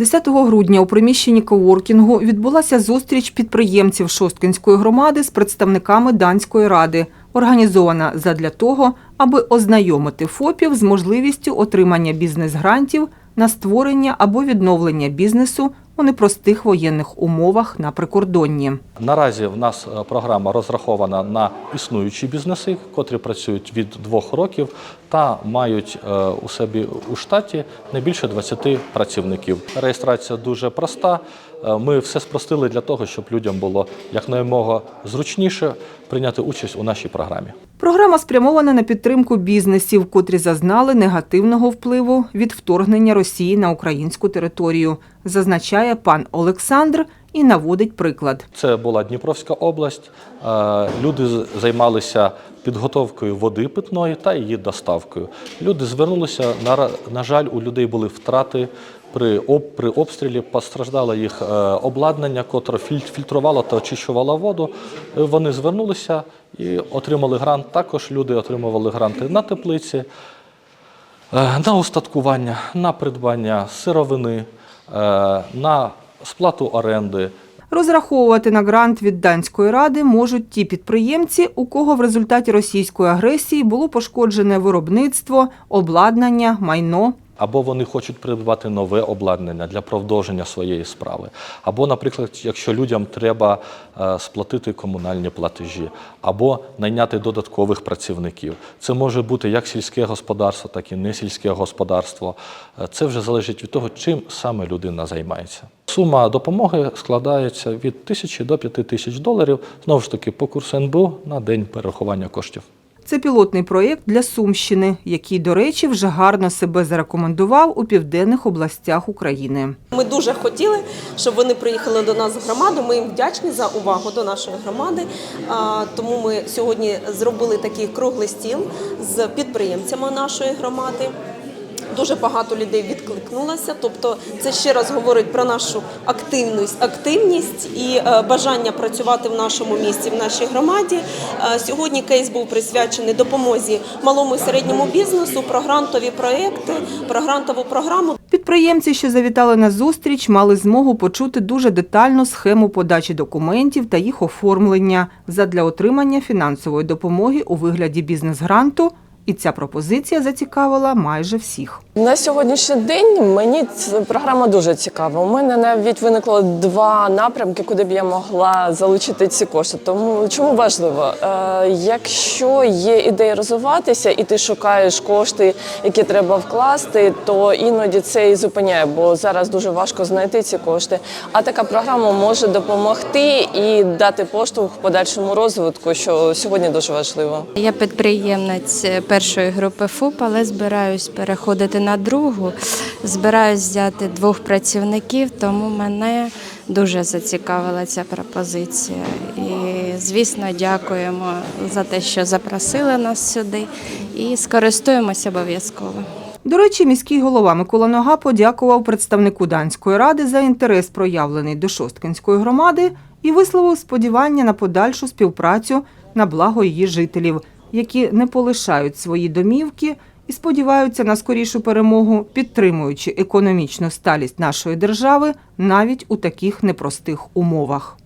10 грудня у приміщенні коворкінгу відбулася зустріч підприємців Шосткинської громади з представниками Данської ради, організована задля того, аби ознайомити ФОПів з можливістю отримання бізнес-грантів на створення або відновлення бізнесу у непростих воєнних умовах на прикордонні. Наразі в нас е, програма розрахована на існуючі бізнеси, котрі працюють від двох років та мають е, у себе у штаті не більше 20 працівників. Реєстрація дуже проста. Е, Ми все спростили для того, щоб людям було якнаймога зручніше прийняти участь у нашій програмі. Програма спрямована на підтримку бізнесів, котрі зазнали негативного впливу від вторгнення Росії на українську територію, зазначає пан Олександр і наводить приклад. Це була Дніпровська область. Е, Люди займалися підготовкою води питної та її доставкою. Люди звернулися. На, на жаль, у людей були втрати при, об, при обстрілі. Постраждало їх е, обладнання, котре філь- фільтрувало та очищувало воду. Е, Вони звернулися і отримали грант. Також люди отримували гранти на теплиці, е, на устаткування, на придбання сировини, е, на сплату оренди. Розраховувати на грант від данської ради можуть ті підприємці, у кого в результаті російської агресії було пошкоджене виробництво, обладнання, майно. Або вони хочуть придбати нове обладнання для продовження своєї справи. Або, наприклад, якщо людям треба е, сплатити комунальні платежі, або найняти додаткових працівників. Це може бути як сільське господарство, так і не сільське господарство. Е, Це вже залежить від того, чим саме людина займається. Сума допомоги складається від тисячі до п'яти тисяч доларів, знову ж таки, по курсу НБУ на день перерахування коштів. Це пілотний проєкт для Сумщини, який, до речі, вже гарно себе зарекомендував у південних областях України. Ми дуже хотіли, щоб вони приїхали до нас в громаду. Ми їм вдячні за увагу до нашої громади. Тому ми сьогодні зробили такий круглий стіл з підприємцями нашої громади. Дуже багато людей відкликнулося. Тобто, це ще раз говорить про нашу активність, активність і е, бажання працювати в нашому місті, в нашій громаді. Е, Сьогодні кейс був присвячений допомозі малому і середньому бізнесу, про грантові проекти, про грантову програму. Підприємці, що завітали на зустріч, мали змогу почути дуже детальну схему подачі документів та їх оформлення задля отримання фінансової допомоги у вигляді бізнес-гранту. І ця пропозиція зацікавила майже всіх. На сьогоднішній день мені ця програма дуже цікава. У мене навіть виникло два напрямки, куди б я могла залучити ці кошти. Тому чому важливо? Е, якщо є ідея розвиватися, і ти шукаєш кошти, які треба вкласти, то іноді це і зупиняє, бо зараз дуже важко знайти ці кошти. А така програма може допомогти і дати поштовх подальшому розвитку, що сьогодні дуже важливо. Я підприємець першої групи ФУП, але збираюсь переходити на другу. Збираюсь взяти двох працівників, тому мене дуже зацікавила ця пропозиція. І, звісно, дякуємо за те, що запросили нас сюди, і скористуємося обов'язково. До речі, міський голова Микола Нога подякував представнику данської ради за інтерес, проявлений до Шосткинської громади, і висловив сподівання на подальшу співпрацю на благо її жителів, які не полишають свої домівки і сподіваються на скорішу перемогу, підтримуючи економічну сталість нашої держави навіть у таких непростих умовах.